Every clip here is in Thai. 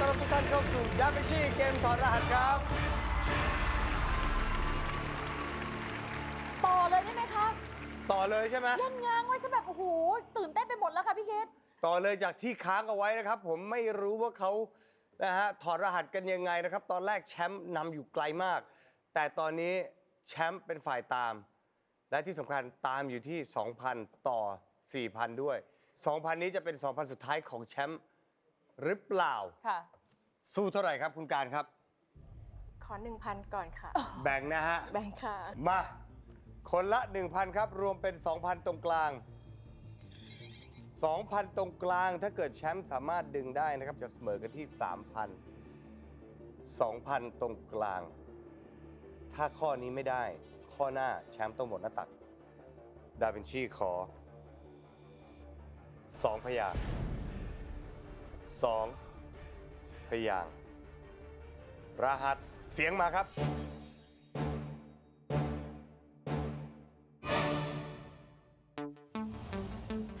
ต้อนรับทุกท่านเข้าสู่ดาวินชีเกมถอดรหัสครับ ต่อเลยได้ไหมคะต่อเลยใช่ไหมเล่นง้างไว้ซะแบบโอ้โหตื่นเต้นไปหมดแล้วค่ะพี่คิดต่อเลยจากที่ค้างเอาไว้นะครับ ผมไม่รู้ว่าเขานะฮะถอดรหัสกันยังไงนะครับ ตอนแรกแชมป์นำอยู่ไกลมาก แต่ตอนนี้แชมป์เป็นฝ่ายตาม และที่สำคัญตามอยู่ที่ 2,000 ต่อ 4,000 ด้วย 2,000 นี้จะเป็น 2,000 สุดท้ายของแชมป์ หรือเปล่า ค่ะ สู้เท่าไหร่ครับคุณการครับ ขอ1,000ก่อนค่ะ แบ่งนะฮะ แบงค์ค่ะ มา คนละ 1,000 ครับ รวมเป็น 2,000 ตรงกลาง 2,000 ตรงกลางถ้าเกิดแชมป์สามารถดึงได้นะครับ จะเสมอกันที่ 3,000 2,000 ตรงกลาง ถ้าข้อนี้ไม่ได้ ข้อหน้าแชมป์ต้องหมดหน้าตัก ดาวินชีขอ 2 พยางค์ 2พยางค์รหัสเสียงมาครับ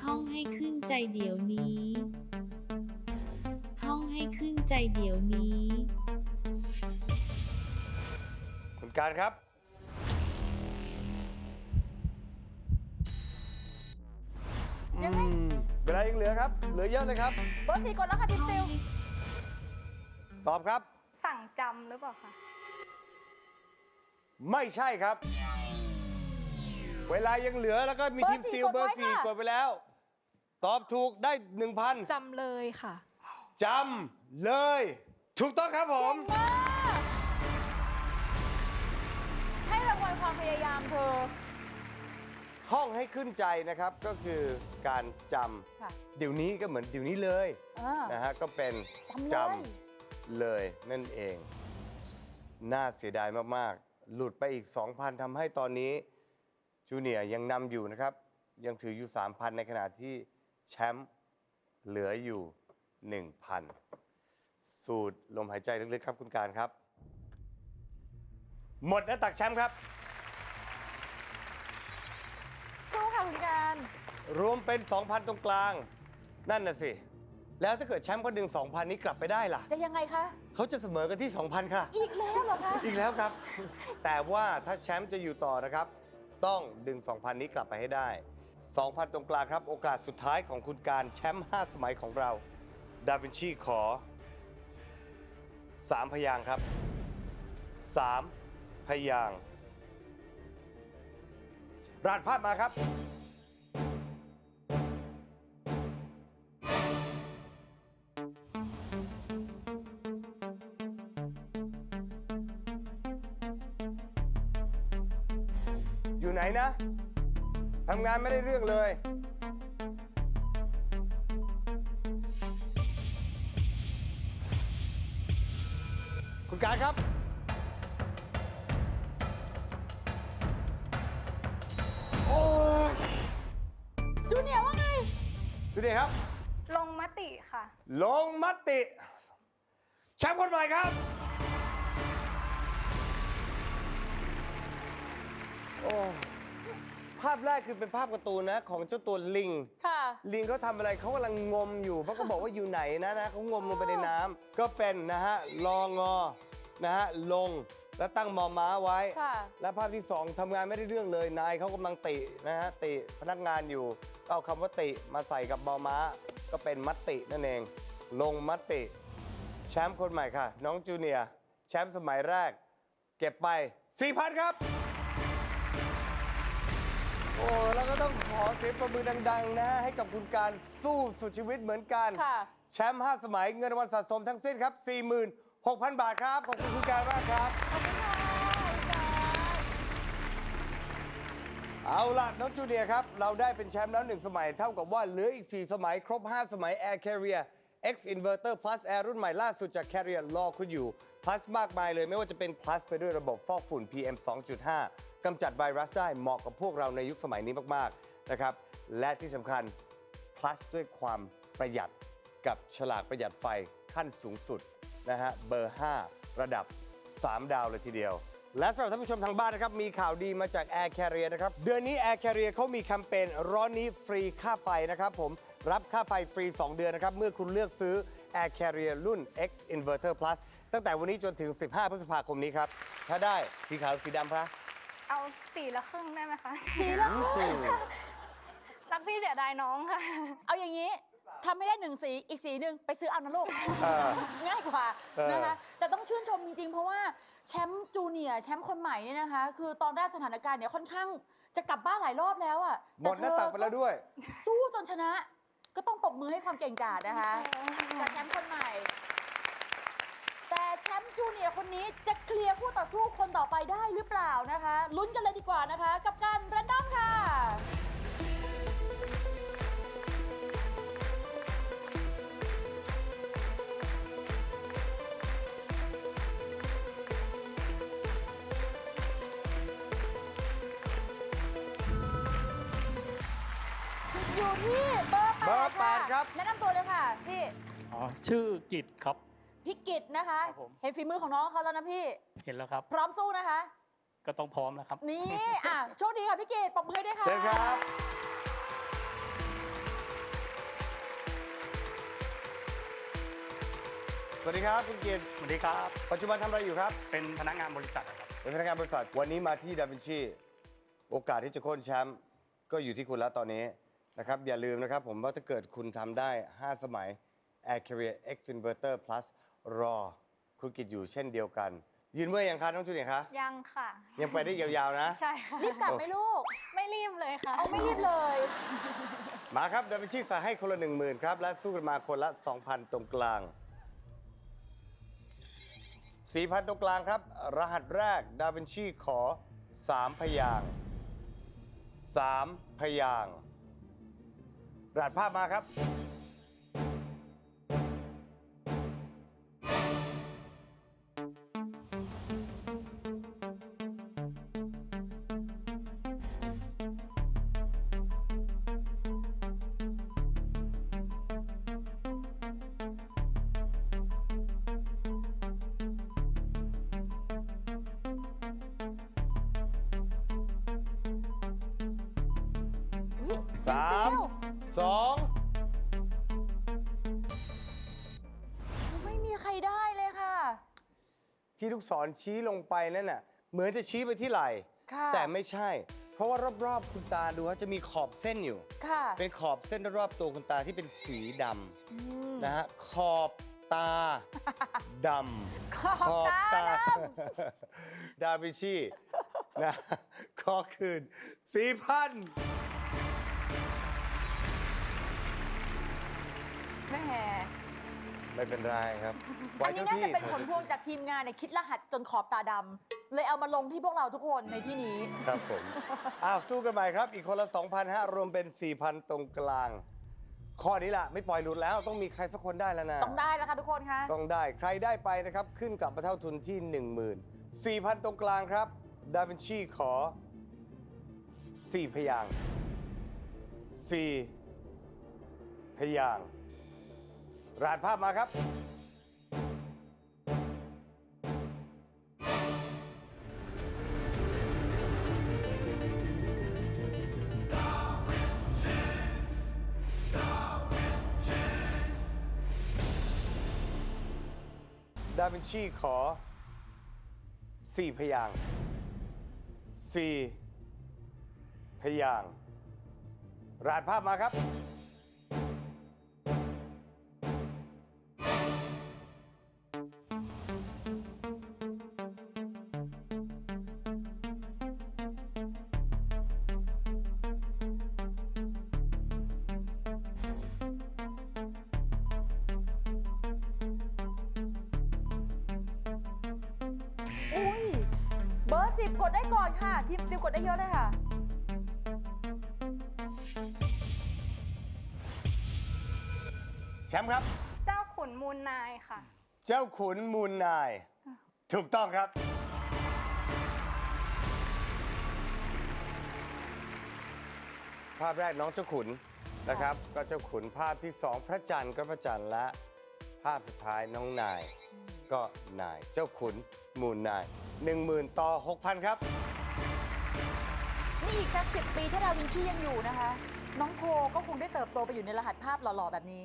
ท่องให้ขึ้นใจเดี๋ยวนี้ ท่องให้ขึ้นใจเดี๋ยวนี้ คุณการครับ ยังไงอืม เวลายังเหลือครับ เหลือเยอะเลยครับ เบอร์สี่กดแล้วค่ะทีมซิลตอบครับ สั่งจำหรือเปล่าคะไม่ใช่ครับ เวลายังเหลือแล้วก็มีทีมซิลเบอร์สี่กดไปแล้ว ตอบถูกได้1,000จำเลยค่ะ จำเลย ถูกต้องครับผมมากให้รางวัลความพยายามเธอ ท่องให้ขึ้นใจนะครับก็คือการจค่ะำเดี๋ยวนี้ก็เหมือนเดี๋ยวนี้เลยอ่า นะฮะก็เป็นจำเลยำเลยนั่นเอง น่าเสียดายมากๆ หลุดไปอีก 2,000ทำให้ตอนนี้จูเนียร์ยังนำอยู่นะครับ ยังถืออยู่ 3,000 ในขณะที่แชมป์เหลืออยู่ 1,000 สูดลมหายใจลึกๆครับคุณการครับ หมดหน้าตักแชมป์ครับ สู้ค่ะคุณการรวมเป็น 2,000 ตรงกลาง นั่นน่ะสิ แล้วถ้าเกิดแชมป์ก็ดึง 2,000 นี้กลับไปได้ล่ะ จะยังไงคะ เขาจะเสมอกันที่ 2,000 ค่ะ อีกแล้วเหรอคะ อีกแล้วครับ แต่ว่าถ้าแชมป์จะอยู่ต่อนะครับ ต้องดึง 2,000 นี้กลับไปให้ได้ 2,000 ตรงกลางครับ โอกาสสุดท้ายของคุณการแชมป์5สมัยของเรา ดาวินชีขอ 3 พยางค์ครับ 3 พยางค์รหัสภาพมาครับ อยู่ไหนนะทำงานไม่ได้เรื่องเลย คุณการครับ โอ้ยจูเนียร์ว่าไง สุดเดชครับ ลงมติค่ะ ลงมติแชมป์คนใหม่ครับ โอ้ ภาพแรกคือเป็นภาพการ์ตูนนะของเจ้าตัวลิง ค่ะ ลิงเขาทำอะไรเขากำลังงมอยู่เพราะเขาบอกว่าอยู่ไหนนะนะเขางมลงไปในน้ำก็เป็นนะฮะลองอนะฮะลงแล้วตั้งมอม้าไว้ ค่ะ และภาพที่2ทำงานไม่ได้เรื่องเลยนายเขากำลังตินะฮะติพนักงานอยู่ก็เอาคำว่าติมาใส่กับมอม้า ก็เป็นมัตตินั่นเอง ลงมัตติ แชมป์คนใหม่ค่ะ น้องจูเนียร์แชมป์สมัยแรก เก็บไป4,000ครับโอ้แล้วก็ต้องขอเสียงประมือดัง ๆนะให้กับคุณการสู้สุดชีวิตเหมือนกัน ค่ะ แชมป์ 5 สมัยเงินรางวัลสะสมทั้งสิ้นครับ 46,000 บาทครับ ขอบคุณคุณการมากครับ เอาล่ะ น้องจูเนียร์ครับ เราได้เป็นแชมป์แล้วหนึ่งสมัย เท่ากับว่าเหลืออีก 4 สมัยครบ 5 สมัย Air Carrier X Inverter Plus Air รุ่นใหม่ล่าสุดจาก Carrier รอคุณอยู่ Plus มากมายเลยไม่ว่าจะเป็น Plus ไปด้วยระบบฟอกฝุ่น PM 2.5 กำจัดไวรัสได้เหมาะกับพวกเราในยุคสมัยนี้มากๆนะครับ และที่สำคัญ plus ด้วยความประหยัดกับฉลากประหยัดไฟขั้นสูงสุดนะฮะเบอร์ 5 ระดับ 3 ดาวเลยทีเดียว และสำหรับท่านผู้ชมทางบ้านนะครับ มีข่าวดีมาจาก Air Carrier นะครับ เดือนนี้ Air Carrier เขามีแคมเปญร้อนนี้ฟรีค่าไฟนะครับผมรับค่าไฟฟรี 2 เดือนนะครับ เมื่อคุณเลือกซื้อ Air Carrier รุ่น X Inverter Plus ตั้งแต่วันนี้จนถึง 15 พฤษภาคมนี้ครับ ถ้าได้สีขาวสีดำคะ เอาสีละครึ่งได้ไหมคะ สีละครึ่งรักพี่เสียดายน้องค่ะ เอาอย่างนี้ทำไม่ได้หนึ่งสีอีกสีหนึ่งไปซื้อเอานะลูก เออ ง่ายกว่าเออ นะคะแต่ต้องชื่นชมจริง ๆ เพราะว่าแชมป์จูเนียร์แชมป์คนใหม่เนี่ยนะคะ คือตอนแรกสถานการณ์เนี่ยค่อนข้างจะกลับบ้านหลายรอบแล้วอะหมดหน้าตักไปแล้วด้วย สู้จนชนะ ก็ต้องปรบมือให้ความเก่งกาจนะคะจากแชมป์คนใหม่แต่แช มป์จูเนียร์คนนี้จะเคลียร์คู่ต่อสู้คนต่อไปได้หรือเปล่านะคะ ลุ้นกันเลยดีกว่านะคะ กับการรันดอมค่ะ อยู่ที่เบอร์แปดเบอร์แปดะครับ แนะนำตัวเลยค่ะพี่ อ๋อ ชื่อกิจครับ พี่กิตนะคะ ครับผม เห็นฝีมือของน้องเขาแล้วนะพี่ เห็นแล้วครับ พร้อมสู้นะคะ ก็ต้องพร้อมแล้วครับ นี่ อะโชคดีค่ะพี่กิตปรบมือให้ด้วยค่ะ เชิญครับ สวัสดีครับคุณเกียรติสวัสดีครับ ปัจจุบันทำอะไรอยู่ครับ เป็นพนักงานบริษัทอะครับ เป็นพนักงานบริษัท วันนี้มาที่ดาวินชี โอกาสที่จะโค่นแชมป์ก็อยู่ที่คุณแล้วตอนนี้นะครับ อย่าลืมนะครับผมว่าถ้าเกิดคุณทำได้ 5 สมัย Air Carrier X Inverter Plus รอคุณกิจอยู่เช่นเดียวกัน ยืนเมื่อยยังคะน้องจูเนียร์คะยังค่ะ ยังไปได้ยาวๆนะ ใช่ค่ะ รีบกลับไหมลูก ไม่รีบเลยค่ะ เอาไม่รีบเลย มาครับดาวินชีใส่ให้คนละ 1 0,000 ครับ และสู้กันมาคนละ 2,000 ตรงกลาง 4,000 ตรงกลางครับ รหัสแรกดาวินชีขอ 3 พยางค์3พยางค์รหัสภาพมาครับ สามสองไม่มีใครได้เลยค่ะ ที่ลูกศรชี้ลงไปนั่นน่ะ เหมือนจะชี้ไปที่ไหล่ค่ะแต่ไม่ใช่ เพราะว่ารอบๆคุณตาดูว่าจะมีขอบเส้นอยู่ ค่ะ เป็นขอบเส้นรอบๆตัวคุณตาที่เป็นสีดอืมำนะฮะขอบตาดำขอบตาดดาวินชีนะขอคืนสี่พัน แม่ไม่เป็นไรครับอัไว้นนี้เจ้าน่าที่จะเป็นผลพวงจากทีมงานเนี่ยคิดรหัสจนขอบตาดำเลยเอามาลงที่พวกเราทุกคนในที่นี้ ครับผม อ้าวสู้กันใหม่ครับ อีกคนละ 2,000ฮะรวมเป็น 4,000 ตรงกลาง ข้อนี้ล่ะ ไม่ปล่อยหลุดแล้วต้องมีใครสักคนได้แล้วนะ ต้องได้แล้วค่ะทุกคนคะต้องได้ใครได้ไปนะครับ ขึ้นกลับมาเท่าทุนที่ 10,000 4,000 ตรงกลางครับ ดาวินชีขอ 4 พยางค์4พยางค์ รหัสภาพมาครับ ดาวินชีขอ 4 พยางค์4พยางค์รหัสภาพมาครับ สิบกดได้ก่อนค่ะ ทีมติวกดได้เยอะเลยค่ะ แชมป์ครับ เจ้าขุนมูลนายค่ะ เจ้าขุนมูลนาย ถูกต้องครับ ภาพแรกน้องเจ้าขุนนะครับ ก็เจ้าขุนภาพที่สองพระจันทร์ก็พระจันทร์และ ภาพสุดท้ายน้องนาย ก็นายเจ้าขุนมูลนาย 10,000 ต่อ 6,000 ครับ นี่อีกสักสิปีถ้าดาวินชียังอยู่นะคะ น้องโพก็คงได้เติบโตไปอยู่ในรหัสภาพหล่อๆแบบนี้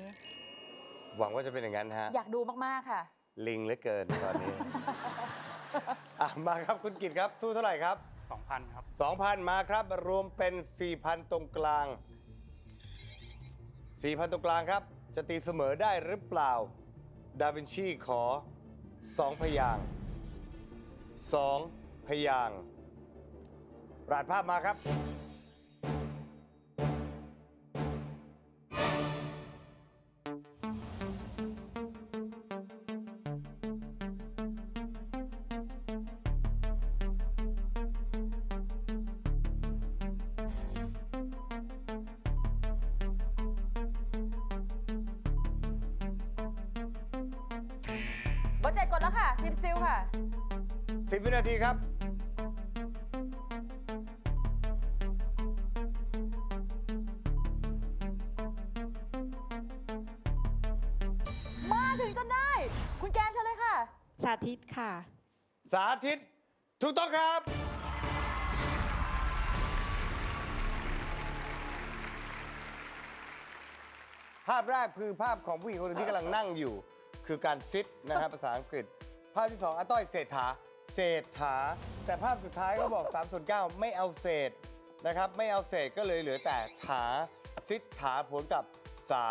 หวังว่าจะเป็นอย่างนั้นฮะ อยากดูมากๆค่ะ ลิงเหลือเกินตอนนี้ อะมาครับคุณกิตครับ สู้เท่าไหร่ครับ 2,000 ครับ 2,000 มาครับ รวมเป็น 4,000 ตรงกลาง 4,000 ตรงกลางครับ จะตีเสมอได้หรือเปล่า ดาวินชีขอสองพยางค์2พยางค์รหัสภาพมาครับ เบอร์เจ็ดกดแล้วค่ะทีมติวค่ะ10วินาทีครับ มาถึงจนได้ คุณแก้มเชิญเลยค่ะ สาธิตค่ะ สาธิต ถูกต้องครับ ภาพแรกคือภาพของผู้หญิงคนหนึงที่กำลังนั่งอยู่ คือการซิทนะครับภาษาอังกฤษ ภาพที่สองอาต้อยเศรษฐาเศรษฐา แต่ภาพสุดท้ายก็บอก3ส่วน9ไม่เอาเศษนะครับ ไม่เอาเศษก็เลยเหลือแต่ถาซิทถาผลกับสา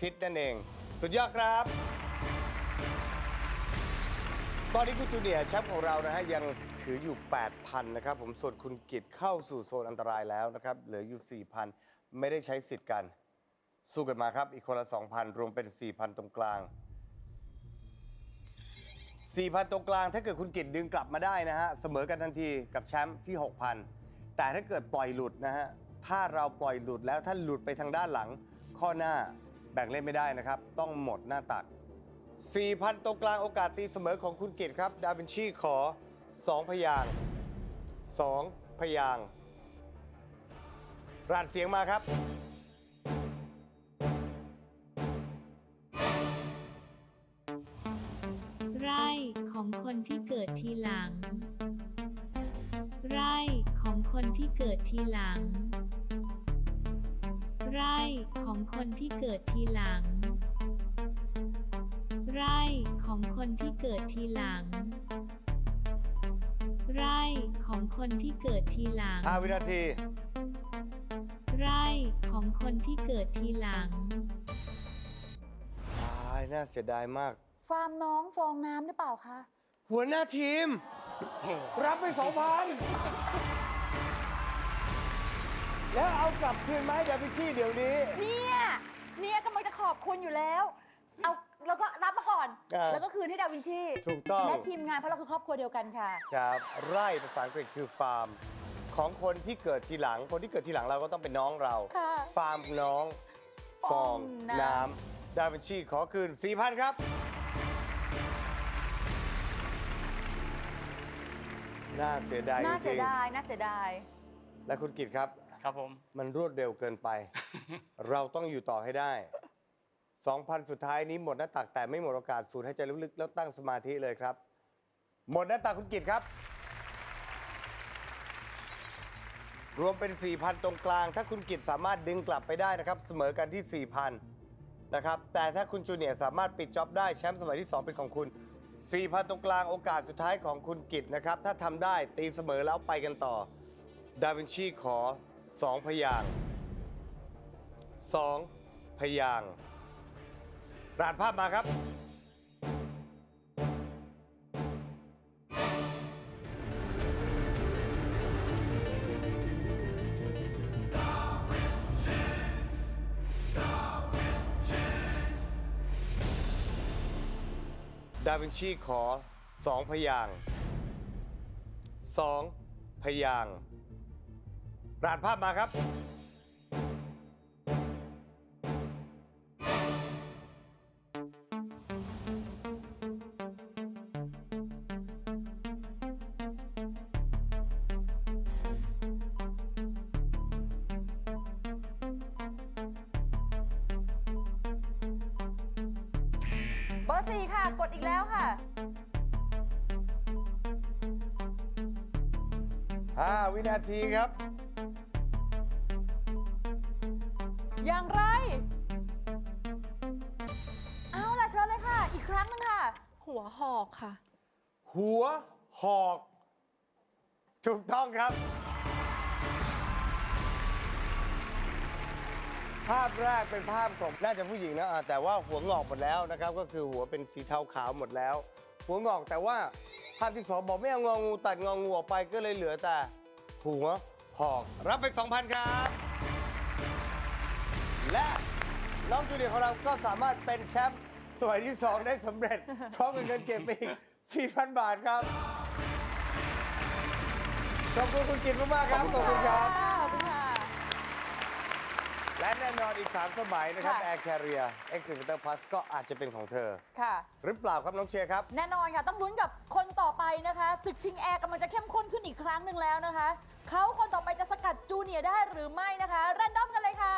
ธิตนั่นเอง สุดยอดครับ ตอนนี้คุณจูเนียร์แชมป์ของเรานะฮะยังถืออยู่ 8,000 นะครับ ผมส่วนคุณกิตเข้าสู่โซนอันตรายแล้วนะครับ เหลืออยู่ 4,000 ไม่ได้ใช้สิทธิ์กัน สู้กันมาครับ อีกคนละ 2,000 รวมเป็น 4,000 ตรงกลาง 4,000 ตรงกลางถ้าเกิดคุณกิตดึงกลับมาได้นะฮะ เสมอกันทันทีกับแชมป์ที่ 6,000 แต่ถ้าเกิดปล่อยหลุดนะฮะ ถ้าเราปล่อยหลุดแล้วถ้าหลุดไปทางด้านหลัง ข้อหน้าแบ่งเล่นไม่ได้นะครับ ต้องหมดหน้าตัก 4,000 ตรงกลางโอกาสตีเสมอของคุณกิตครับ ดาวินชีขอ 2 พยาง 2 พยางรานเสียงมาครับ ที่เกิดทีหลัง ไร่ของคนที่เกิดทีหลัง ไร่ของคนที่เกิดทีหลัง ไร่ของคนที่เกิดทีหลัง5วินาที ไร่ของคนที่เกิดทีหลัง ตายน่าเสียดายมาก ฟาร์มน้องฟองน้ำหรือเปล่าคะ หัวหน้าทีม รับไป2,000 แล้วเอากลับคืนมาให้ดาวินชีเดี๋ยวนี้ เนี่ยเนี่ยกำลังจะขอบคุณอยู่แล้ว เอาแล้วก็รับมาก่อนอ่าแล้วก็คืนให้ดาวินชีถูกต้อง และทีมงานเพราะเราคือครอบครัวเดียวกันค่ะ ครับ ไร่ภาษาอังกฤษคือฟาร์ม ของคนที่เกิดทีหลัง คนที่เกิดทีหลังเราก็ต้องเป็นน้องเรา ค่ะฟาร์มน้องฟองฟองน้ำ น้ำดาวินชีขอคืน 4,000 ครับ น่าเสียดายจน่าเสีริยงดายน่าเสียดาย ๆและคุณกิตครับ ครับผม มันรวดเร็วเกินไป เราต้องอยู่ต่อให้ได้ 2,000 สุดท้ายนี้หมดหน้าตักแต่ไม่หมดโอกาสสูดให้ใจลึกๆแล้วตั้งสมาธิเลยครับ หมดหน้าตักคุณกิตครับ รวมเป็น 4,000 ตรงกลาง ถ้าคุณกิตสามารถดึงกลับไปได้นะครับ เสมอกันที่ 4,000 นะครับ แต่ถ้าคุณจูเนียร์สามารถปิดจ็อบได้แชมป์สมัยที่ 2 เป็นของคุณ 4,000 ตรงกลางโอกาสสุดท้ายของคุณกิตนะครับ ถ้าทำได้ตีเสมอแล้วไปกันต่อ ดาวินชีขอ 2พยางค์2พยางค์รหัสภาพมาครับ ดาวินชีขอ2พยางค์สองพยางค์ รหัสภาพมาครับ เบอร์สี่ค่ะ กดอีกแล้วค่ะ 5 วินาทีครับ อย่างไร เอาล่ะเชิญเลยค่ะ อีกครั้งหนึงค่ะ หัวหอกค่ะ หัวหอก ถูกต้องครับ ภาพแรกเป็นภาพของน่าจะผู้หญิงนะอ่าแต่ว่าหัวงอกหมดแล้วนะครับ ก็คือหัวเป็นสีเทาขาวหมดแล้ว หัวงอกแต่ว่าภาพที่สองบอกไม่เอางองูตัดงองูออกไปก็เลยเหลือแต่หัวหอกรับไป 2,000 ครับ และน้องจูเนียร์ของเราก็สามารถเป็นแชมป์สมัยที่ 2 ได้สำเร็จ พร้อมกับเงินเก็บไปอีก 4,000 บาทครับ ขอบคุณคุณกิตมากๆครับ ขอบคุณครับขอบคุณค่ะ และแน่นอนอีก 3 สมัยนะครับค่ะ Air Carrier X Infiniter Plus ก็อาจจะเป็นของเธอ ค่ะ หรือเปล่าครับน้องเชียร์ครับ แน่นอนค่ะ ต้องลุ้นกับคนต่อไปนะคะศึกชิงแอร์กำลังจะเข้มข้นขึ้นอีกครั้งหนึ่งแล้วนะคะ เขาคนต่อไปจะสกัดจูเนียร์ได้หรือไม่นะคะ แรนดอมกันเลยค่ะ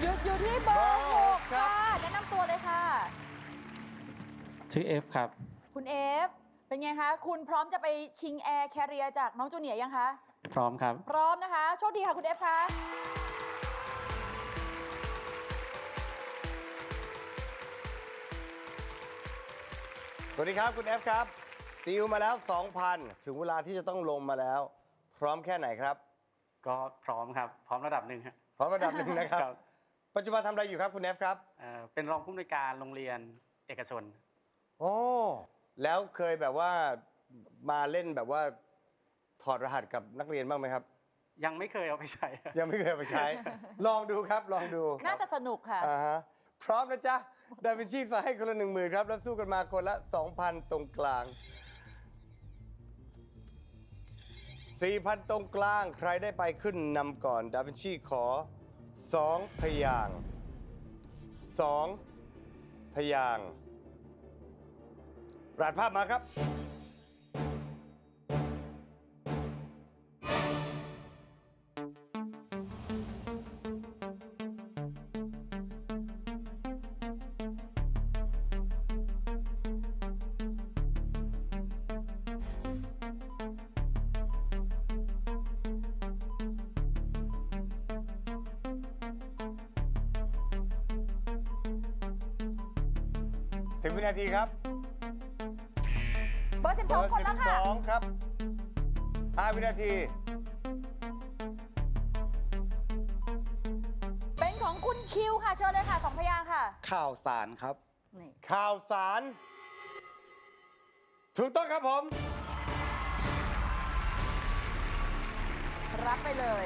หยุดอยู่ที่เบอร์หกครัค่ะบแนะนำตัวเลยค่ะ ชื่อเอฟครับ คุณเอฟเป็นไงคะคุณพร้อมจะไปชิงแอร์แคริเอร์จากน้องจูเนียร์ยังคะ พร้อมครับ พร้อมนะคะ โชคดีค่ะคุณเอฟคะสวัสดีครับคุณ F ครับสตีลมาแล้ว 2,000 ถึงเวลาที่จะต้องลงมาแล้ว พร้อมแค่ไหนครับ ก็พร้อมครับ พร้อมระดับหนึ่งฮะพร้อมระดับหนึ่งนะครับครับปัจจุบันทำอะไรอยู่ครับคุณ F ครับเอ่อเป็นรองผู้อำนวยการโรงเรียนเอกชน โอ้แล้วเคยแบบว่ามาเล่นแบบว่า ถอดรหัสกับนักเรียนบ้างไหมครับ ยังไม่เคยเอาไปใช้ ยังไม่เคยเอาไปใช้ ลองดูครับลองดูน่าจะสนุกค่ะ อ่าฮะพร้อมนะจ๊ะดาวินชีใส่ให้คนละหนึ่งหมื่นครับ แล้วสู้กันมาคนละ 2,000 ตรงกลาง 4,000 ตรงกลางใครได้ไปขึ้นนำก่อน ดาวินชีขอ 2 พยางค์2พยางค์ป ราดภาพมาครับ 10 วินาทีครับ เบอร์12คนแล้วค่ะ12ครับ5วินาที เป็นของคุณคิวค่ะ เชิญเลยค่ะสองพยางค์ค่ะ ข่าวสารครับ นี่ ข่าวสาร ถูกต้องครับผม รับไปเลย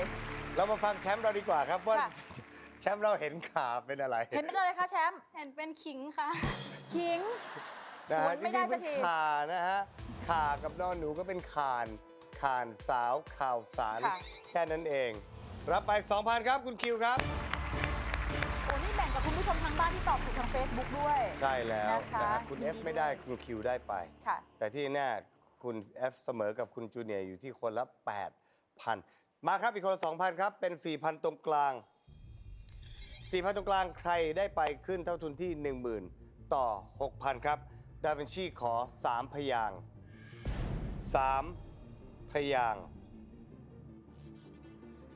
เรามาฟังแชมป์เราดีกว่าครับว่าค่ะ แชมป์เราเห็นขาเป็นอะไร เห็นเป็นอะไรคะแชมป์ เห็นเป็นขิงค่ะ ขิง นะฮะโอ้ยจไม่ริได้งๆสัเป็กนที ขานะฮะขากับนอนหนูก็เป็นขานขานสาวข่าวสาร ค่ะ แค่นั้นเอง รับไป 2,000 ครับคุณคิวครับ โอ้นี่แบ่งกับคุณผู้ชมทางบ้านที่ตอบถูกทาง Facebook ด้วย ใช่แล้วนะคะนะฮะคุณยินดี F ไม่ได้ด้วยคุณคิวได้ไป ค่ะ แต่ที่แน่คุณ F เสมอกับคุณจูเนียร์อยู่ที่คนละ 8,000 มาครับอีกคนละ2,000 ครับ เป็น 4,000 ตรงกลาง 4,000 ตรงกลางใครได้ไปขึ้นเท่าทุนที่ 10,000 ต่อ 6,000 ครับ ดาวินชีขอ3พยางค์3พยางค์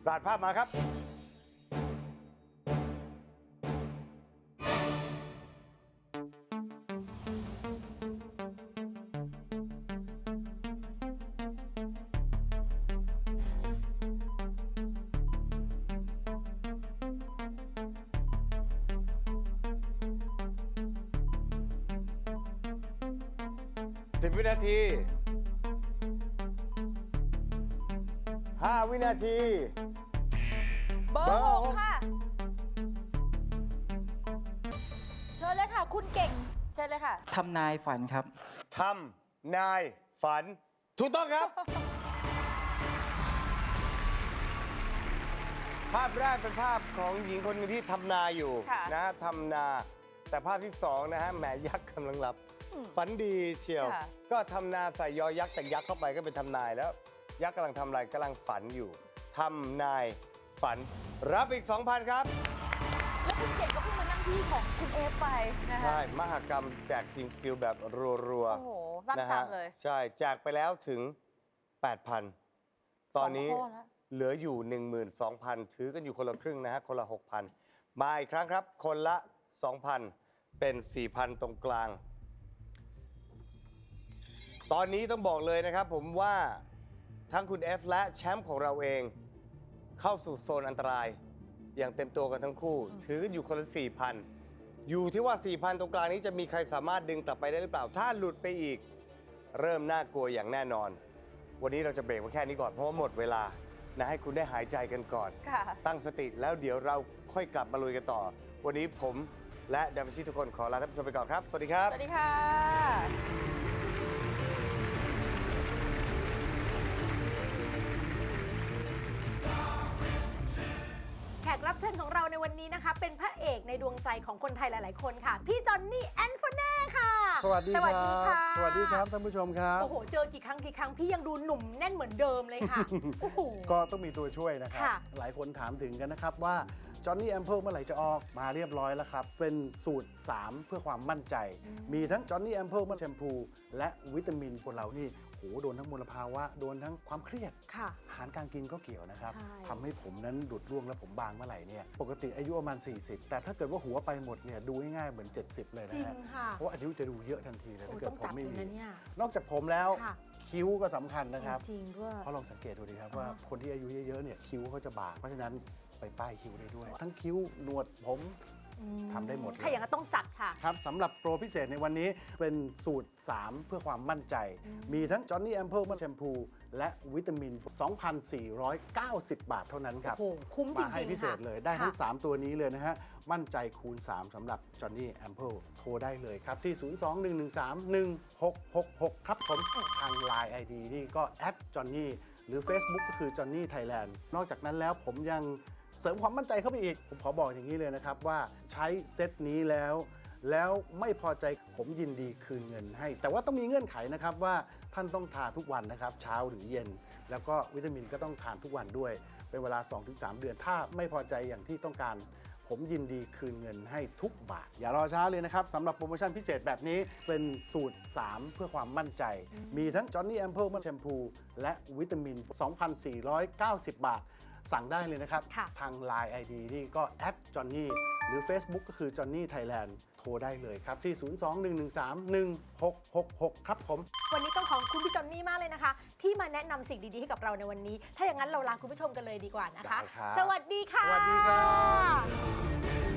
ราดภาพมาครับ นาที 5 วินาที เบอเบอร์ร์หหกก ค่ะ เชิญเลยค่ะ คุณเก่ง เชิญเลยค่ะ ทำนายฝันครับ ทำนายฝัน ถูกต้องครับ ภาพแรกเป็นภาพของหญิงคนหนึงที่ทำนาอยู่ค่ะ นะฮะทำนา แต่ภาพที่สองนะฮะแหมยักษ์กำลังหลับอืม ฝันดีเชียว ค่ะ ก็ทำนาใส่ยอยักษ์จากยักษ์เข้าไปก็เป็นทำนายแล้ว ยักษ์กำลังทำอะไรกำลังฝันอยู่ทำนายฝันรับอีก 2,000 ครับ แล้วคุณเก่งก็เพิ่งมานั่งที่ของคุณเอฟไปนะฮะใช่ มหกรรมแจกทีมสกิลแบบรัวโอ้โหๆรับนะซ้ฮะำเลย ใช่ แจกไปแล้วถึง 8,000 ตอนนี้สงข้แล้วเหลืออยู่ 12,000 ถือกันอยู่คนละครึ่งนะฮะ คนละ 6,000 มาอีกครั้งครับ คนละ 2,000 เป็น 4,000 ตรงกลาง ตอนนี้ต้องบอกเลยนะครับผมว่าทั้งคุณ F และแชมป์ของเราเอง เข้าสู่โซนอันตราย อย่างเต็มตัวกันทั้งคู่ ถือกันอยู่คนละ4,000อยู่ที่ว่า4,000ตรงกลางนี้จะมีใครสามารถดึงกลับไปได้หรือเปล่า ถ้าหลุดไปอีก เริ่มน่ากลัวอย่างแน่นอน วันนี้เราจะเบรกไว้แค่นี้ก่อนเพราะว่าหมดเวลานะให้คุณได้หายใจกันก่อน ค่ะ ตั้งสติแล้วเดี๋ยวเราค่อยกลับมาลุยกันต่อ วันนี้ผมและดัมชิทุกคนขอลาท่านผู้ชมไปก่อนครับ สวัสดีครับ สวัสดีค่ะ กรับเชิญของเราในวันนี้นะคะ เป็นพระเอกในดวงใจของคนไทยหลาย ๆ คนค่ะ พี่จอนนี่แอนฟเน่ค่ะ สวัสดีสควัสรัดีบค่ะ สวัสดีครับท่านผู้ชมครับ โอ้โห เจอกี่ครั้งกี่ครั้งพี่ยังดูหนุ่มแน่นเหมือนเดิมเลยค่ะ โอ้โห ก็ต้องมีตัวช่วยนะครับ ค่ะ หลายคนถามถึงกันนะครับว่าจอห์นนี่แอมเพิลเมื่อไหร่จะออกมาเรียบร้อยแล้วครับ เป็นสูตร 3 เพื่อความมั่นใจ มีทั้งจอห์นนี่แอมเพิลแชมพู และวิตามินคนเรานี่โหโดนทั้งมลภาวะโดนทั้งความเครียดค่ะ อาหารการกินก็เกี่ยวนะครับใช่ ทำให้ผมนั้นดุดร่วงและผมบางเมื่อไหร่เนี่ยปกติอายุประมาณ 40 แต่ถ้าเกิดว่าหัวไปหมดเนี่ยดูง่ายๆเหมือน 70 เลยจนะริงฮะค่ะเพราะว่าอายุจะดูเยอะทันทีเลยโอ้ถ้าเกิต้ดองผมจับไม่เลยมี นะเนี่ย นอกจากผมแล้วค่ะ คิ้วก็สำคัญนะครับ จริงด้วย เพราะลองสังเกตดูดีครับว่าอ่าคนที่อายุเยอะๆเนี่ยคิ้วเขาจะบางเพราะฉะนั้นไปป้ายคิ้วได้ด้วย ทั้งคิ้วหนวดผมอืม ทำได้หมดเลยถ้าอย่างนั้นต้องจัดค่ะ ครับสำหรับโปรพิเศษในวันนี้เป็นสูตร 3 เพื่อความมั่นใจ มีทั้งจอห์นนี่แอมเพิลแชมพูและวิตามิน 2,490 บาทเท่านั้นครับโอ้โหคุ้มจริงๆมาให้พิเศษค่ะเลยได้ทั้ง ค่ะ 3 ตัวนี้เลยนะฮะ มั่นใจคูณ 3สำหรับจอห์นนี่แอมเพิลโทรได้เลยครับ ที่ 021131666 ครับผมทาง Line ID นี่ก็แอดจอห์นนี่หรือ Facebook ก็คือจอห์นนี่ไทยแลนด์นอกจากนั้นแล้วผมยัง เสริมความมั่นใจเข้าไปอีก ผมขอบอกอย่างนี้เลยนะครับว่าใช้เซตนี้แล้ว แล้วไม่พอใจผมยินดีคืนเงินให้ แต่ว่าต้องมีเงื่อนไขนะครับว่าท่านต้องทาทุกวันนะครับ เช้าหรือเย็น แล้วก็วิตามินก็ต้องทานทุกวันด้วย เป็นเวลา 2-3 เดือน ถ้าไม่พอใจอย่างที่ต้องการผมยินดีคืนเงินให้ทุกบาท อย่ารอช้าเลยนะครับสำหรับโปรโมชั่นพิเศษแบบนี้เป็นสูตร 3 เพื่อความมั่นใจ มีทั้งจอห์นนี่แอมเพิลแชมพู และวิตามิน 2,490 บาท สั่งได้เลยนะครับ ค่ะ ทาง Line ID นี่ก็แอดจอห์นนี่หรือ Facebook ก็คือจอห์นนี่ไทยแลนด์โทรได้เลยครับ ที่ 021131666 ครับผม วันนี้ต้องขอบคุณพี่จอนนี่มากเลยนะคะ ที่มาแนะนำสิ่งดีๆให้กับเราในวันนี้ ถ้าอย่างนั้นเราลาคุณผู้ชมกันเลยดีกว่านะคะ ได้ครับสวัสดีค่ะ สวัสดีครับ